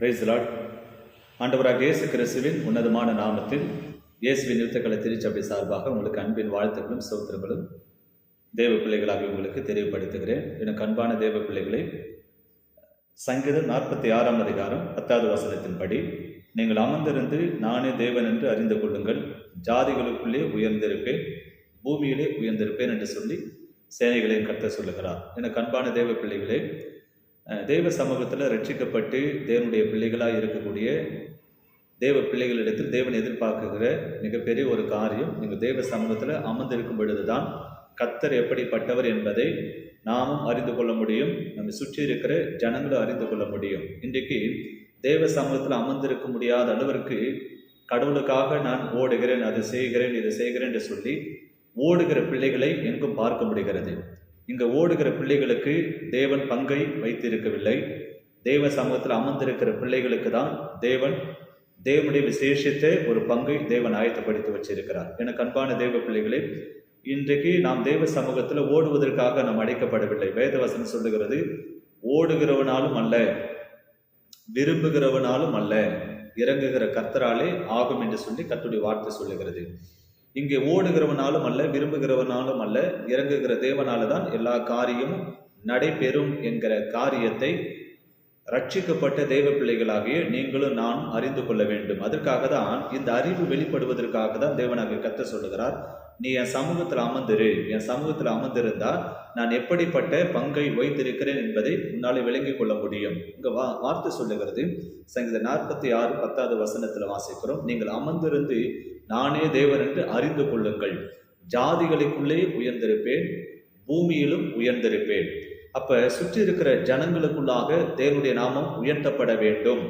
Price Lord ஆண்டவராக இயேசு கிறிஸ்துவின் உன்னதமான நாமத்தில் இயேசுவின் நிறுத்தக்கலை திருச்சபை சார்பாக உங்களுக்கு அன்பின் வாழ்த்துக்களும் சோத்திரங்களும் தேவ பிள்ளைகளாக உங்களுக்கு தெரியப்படுத்துகிறேன். எனக்கு அன்பான தேவ பிள்ளைகளை சங்கீதம் நாற்பத்தி ஆறாம் அதிகாரம் பத்தாவது வசனத்தின்படி நீங்கள் அமர்ந்திருந்து நானே தேவன் என்று அறிந்து கொள்ளுங்கள். ஜாதிகளுக்குள்ளே உயர்ந்திருப்பேன் பூமியிலே உயர்ந்திருப்பேன் என்று சொல்லி சேனைகளை கர்த்தர் சொல்லுகிறார். எனக்கு அன்பான தேவ பிள்ளைகளே தெய்வ தேவ சமூகத்தில் ரட்சிக்கப்பட்டு தேவனுடைய பிள்ளைகளாக இருக்கக்கூடிய தேவ பிள்ளைகளிடத்தில் தேவன் எதிர்பார்க்குகிற மிகப்பெரிய ஒரு காரியம் நீங்கள் தேவ சமூகத்தில் அமர்ந்திருக்கும் பொழுது தான் கத்தர் எப்படிப்பட்டவர் என்பதை நாமும் அறிந்து கொள்ள முடியும். நம்மை சுற்றி இருக்கிற ஜனங்களும் அறிந்து கொள்ள முடியும். இன்றைக்கு தேவ சமூகத்தில் அமர்ந்திருக்க முடியாத அளவிற்கு கடவுளுக்காக நான் ஓடுகிறேன் அதை செய்கிறேன் இதை செய்கிறேன் என்று சொல்லி ஓடுகிற பிள்ளைகளை எங்கும் பார்க்க முடிகிறது. இங்கு ஓடுகிற பிள்ளைகளுக்கு தேவன் பங்கை வைத்திருக்கவில்லை. தேவ சமூகத்தில் அமர்ந்திருக்கிற பிள்ளைகளுக்கு தான் தேவன் தேவனுடைய விசேஷித்த ஒரு பங்கை தேவன் ஆயத்தப்படுத்தி வச்சிருக்கிறார். எனக்கு அன்பான தேவ பிள்ளைகளே இன்றைக்கு நாம் தேவ சமூகத்தில் ஓடுவதற்காக நாம் அழைக்கப்படவில்லை. வேதவசனம் சொல்லுகிறது ஓடுகிறவனாலும் அல்ல விரும்புகிறவனாலும் அல்ல இறங்குகிற கர்த்தராலே ஆகும் என்று சொல்லி கத்துடைய வார்த்தை சொல்லுகிறது. இங்கே ஓடுகிறவனாலும் அல்ல விரும்புகிறவனாலும் அல்ல இறங்குகிற தேவனால தான் எல்லா காரியமும் நடைபெறும் என்கிற காரியத்தை ரட்சிக்கப்பட்ட தெய்வ பிள்ளைகளாகிய நீங்களும் நான் அறிந்து கொள்ள வேண்டும். அதற்காக தான் இந்த அறிவு வெளிப்படுவதற்காக தான் தேவனாக கத்த சொல்லுகிறார் நீ என் சமூகத்தில் அமர்ந்திரு. என் சமூகத்தில் அமர்ந்திருந்தா நான் எப்படிப்பட்ட பங்கை வைத்திருக்கிறேன் என்பதை உன்னால் விளங்கிக் கொள்ள முடியும். இங்கே வா வார்த்தை சொல்லுகிறது. சங்கீத நாற்பத்தி ஆறு பத்தாவது வசனத்தில் வாசிக்கிறோம். நீங்கள் அமர்ந்திருந்து நானே தேவன் என்று அறிந்து கொள்ளுங்கள். ஜாதிகளுக்குள்ளே உயர்ந்திருப்பேன் பூமியிலும் உயர்ந்திருப்பேன். அப்ப சுற்றி இருக்கிற ஜனங்களுக்குள்ளாக தேவனுடைய நாமம் உயர்த்தப்பட வேண்டும்.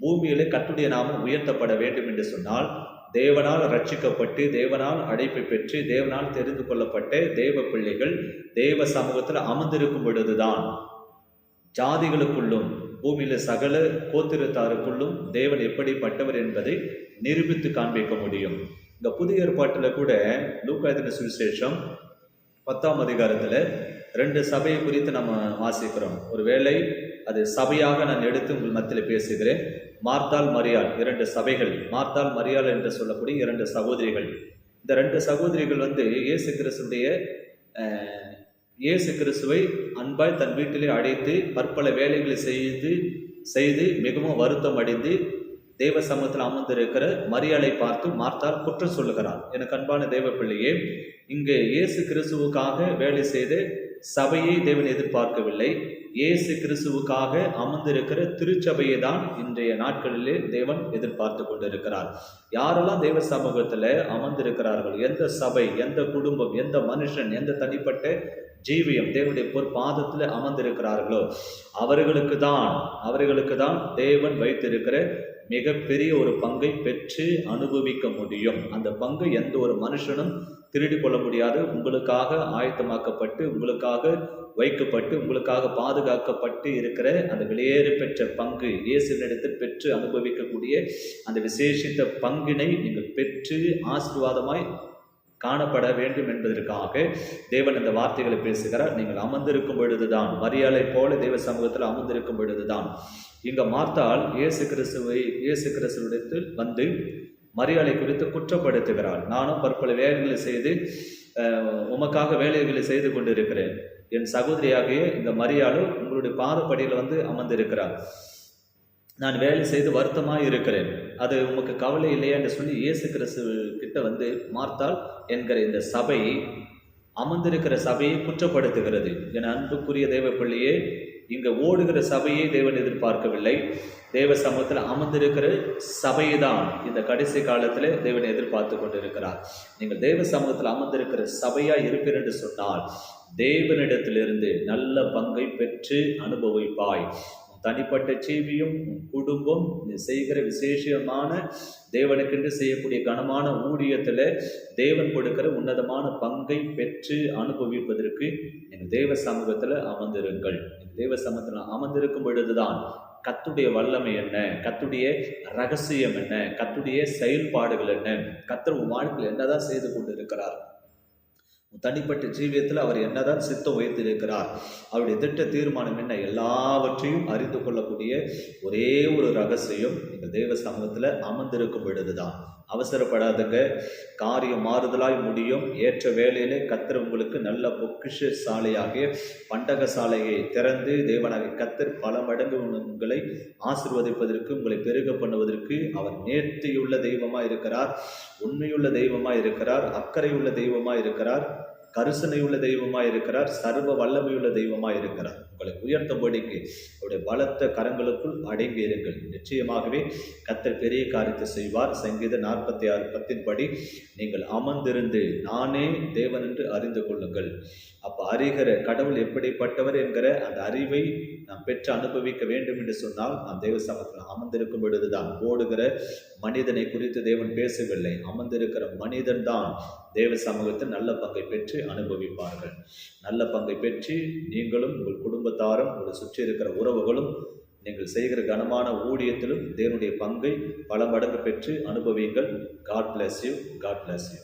பூமியிலே கத்துடைய நாமம் உயர்த்தப்பட வேண்டும் என்று சொன்னால் தேவனால் ரட்சிக்கப்பட்டு தேவனால் அழைப்பை பெற்று தேவனால் தெரிந்து கொள்ளப்பட்ட தேவ பிள்ளைகள் தேவ சமூகத்தில் அமர்ந்திருக்கும் பொழுதுதான் ஜாதிகளுக்குள்ளும் பூமியில சகல கோத்திரத்தாருக்குள்ளும் தேவன் எப்படிப்பட்டவர் என்பதை நிரூபித்து காண்பிக்க முடியும். இந்த புதிய ஏற்பாட்டில் கூட லூக்காயத்தின சுவிசேஷம் பத்தாம் அதிகாரத்தில் ரெண்டு சபையை குறித்து நம்ம வாசிக்கிறோம். ஒருவேளை அது சபையாக நான் எடுத்து உங்கள் மத்தியில் பேசுகிறேன். மார்த்தாள் மரியாள் இரண்டு சபைகள். மார்த்தாள் மரியாள் என்று சொல்லக்கூடிய இரண்டு சகோதரிகள். இந்த ரெண்டு சகோதரிகள் வந்து இயேசு கிறிஸ்துடைய இயேசு கிறிஸ்துவை அன்பாய் தன் வீட்டிலே அழைத்து பற்பல வேலைகளை செய்து செய்து மிகவும் வருத்தம் அடைந்து தேவ சமூகத்தில் அமர்ந்திருக்கிற மரியாளை பார்த்து மார்த்தால் குற்றம் சொல்லுகிறார். எனக்கு அன்பான தேவ பிள்ளையே இங்கே இயேசு கிறிஸ்துவுக்காக வேலை செய்து சபையை தேவன் எதிர்பார்க்கவில்லை. இயேசு கிறிஸ்துவுக்காக அமர்ந்திருக்கிற திருச்சபையை தான் இன்றைய நாட்களிலே தேவன் எதிர்பார்த்து கொண்டிருக்கிறார். யாரெல்லாம் தேவ சமூகத்தில் அமர்ந்திருக்கிறார்கள்? எந்த சபை எந்த குடும்பம் எந்த மனுஷன் எந்த தனிப்பட்ட ஜீவியம் தேவனுடைய பொற்பாதத்தில் அமர்ந்திருக்கிறார்களோ அவர்களுக்கு தான் அவர்களுக்கு தான் தேவன் வைத்திருக்கிற மிகப்பெரிய ஒரு பங்கை பெற்று அனுபவிக்க முடியும். அந்த பங்கு எந்த ஒரு மனுஷனும் திருடி கொள்ள முடியாது உங்களுக்காக ஆயத்தமாக்கப்பட்டு உங்களுக்காக வைக்கப்பட்டு உங்களுக்காக பாதுகாக்கப்பட்டு இருக்கிற அந்த வெளியேறு பெற்ற பங்கு இயேசுவினிடத்தில் பெற்று அனுபவிக்கக்கூடிய அந்த விசேஷித்த பங்கினை நீங்கள் பெற்று ஆசீர்வாதமாய் காணப்பட வேண்டும் என்பதற்காக தேவன் இந்த வார்த்தைகளை பேசுகிறார். நீங்கள் அமர்ந்திருக்கும் பொழுதுதான் மரியாதை போல தெய்வ சமூகத்தில் அமர்ந்திருக்கும் பொழுதுதான் இங்கே மார்த்தால் இயேசு கிறிஸ்துவை இயேசு கிறிஸ்துவிடத்தில் வந்து மரியாதை குறித்து குற்றப்படுத்துகிறாள். நானும் பற்பல வேலைகளை செய்து உமக்காக வேலைகளை செய்து கொண்டிருக்கிறேன். என் சகோதரியாகிய இந்த மரியாளும் உங்களுடைய பாதப்படியில் வந்து அமர்ந்திருக்கிறார் நான் வேலை செய்து வருத்தமாக இருக்கிறேன். அது உமக்கு கவலை இல்லையா என்று சொல்லி இயேசு கிறிஸ்து கிட்ட வந்து மார்த்தால் என்கிற இந்த சபை அமர்ந்திருக்கிற சபையை குற்றப்படுத்துகிறது. என் அன்புக்குரிய தேவப்பள்ளியே பிள்ளையே இங்கே ஓடுகிற சபையை தேவன் எதிர்பார்க்கவில்லை. தேவ சமூகத்தில் அமர்ந்திருக்கிற சபையை தான் இந்த கடைசி காலத்தில் தேவன் எதிர்பார்த்து கொண்டிருக்கிறார். நீங்கள் தேவ சமூகத்தில் அமர்ந்திருக்கிற சபையாக இருப்பீர் என்று சொன்னால் தேவனிடத்திலிருந்து நல்ல பங்கை பெற்று அனுபவிப்பாய். தனிப்பட்ட ஜீவியும் உன் குடும்பம் நீ செய்கிற விசேஷமான தேவனுக்கென்று செய்யக்கூடிய கனமான ஊழியத்தில் தேவன் கொடுக்கிற உன்னதமான பங்கை பெற்று அனுபவிப்பதற்கு நீங்கள் தேவ சமூகத்தில் அமர்ந்திருங்கள். எங்கள் தேவ சமூகத்தில் அமர்ந்திருக்கும் பொழுதுதான் கத்துடைய வல்லமை என்ன? கத்துடைய ரகசியம் என்ன? கத்துடைய செயல்பாடுகள் என்ன? கத்தர் வாழ்க்கையில் என்னதான் செய்து கொண்டு இருக்கிறார் தனிப்பட்ட ஜீவியத்தில் அவர் என்னதான் சித்தம் வைத்திருக்கிறார் அவருடைய திட்ட தீர்மானம் என்ன? எல்லாவற்றையும் அறிந்து கொள்ளக்கூடிய ஒரே ஒரு ரகசியம் இந்த தேவ சமூகத்தில் அமர்ந்திருக்கும் பொழுதுதான். அவசரப்படாதங்க. காரியம் மாறுதலாய் முடியும். ஏற்ற வேலையிலே கத்தர் உங்களுக்கு நல்ல பொக்கிஷ சாலையாகிய பண்டக சாலையை திறந்து தேவனாகிய கத்தர் பல மடங்கு உங்களை ஆசிர்வதிப்பதற்கு உங்களை பெருக பண்ணுவதற்கு அவர் நேர்த்தியுள்ள தெய்வமாக இருக்கிறார் உண்மையுள்ள தெய்வமாக இருக்கிறார் அக்கறையுள்ள தெய்வமாக இருக்கிறார் கரிசனையுள்ள தெய்வமாக இருக்கிறார் சர்வ வல்லமையுள்ள தெய்வமாக இருக்கிறார். உங்களை உயர்த்தும்படிக்கு அவருடைய பலத்த கரங்களுக்குள் அடங்கி இருங்கள் நிச்சயமாகவே கத்தர் பெரிய காரியத்தை செய்வார். சங்கீத நாற்பத்தி ஆறு பத்தின்படி நீங்கள் அமர்ந்திருந்து நானே தேவன் என்று அறிந்து கொள்ளுங்கள். அப்போ அறிகிற கடவுள் எப்படிப்பட்டவர் என்கிற அந்த அறிவை நாம் பெற்று அனுபவிக்க வேண்டும் என்று சொன்னால் நாம் தேவ சமத்தில் அமர்ந்திருக்கும் பொழுதுதான் ஓடுகிற மனிதனை குறித்து தேவன் பேசவில்லை. அமர்ந்திருக்கிற மனிதன் தான் தேவ சமூகத்தில் நல்ல பங்கை பெற்று அனுபவிப்பார்கள். நல்ல பங்கை பெற்று நீங்களும் உங்கள் குடும்பத்தாரும் உங்களை சுற்றி இருக்கிற உறவுகளும் நீங்கள் செய்கிற கனமான ஊழியத்திலும் தேவனுடைய பங்கை பல மடங்கு பெற்று அனுபவியுங்கள். God bless you God bless you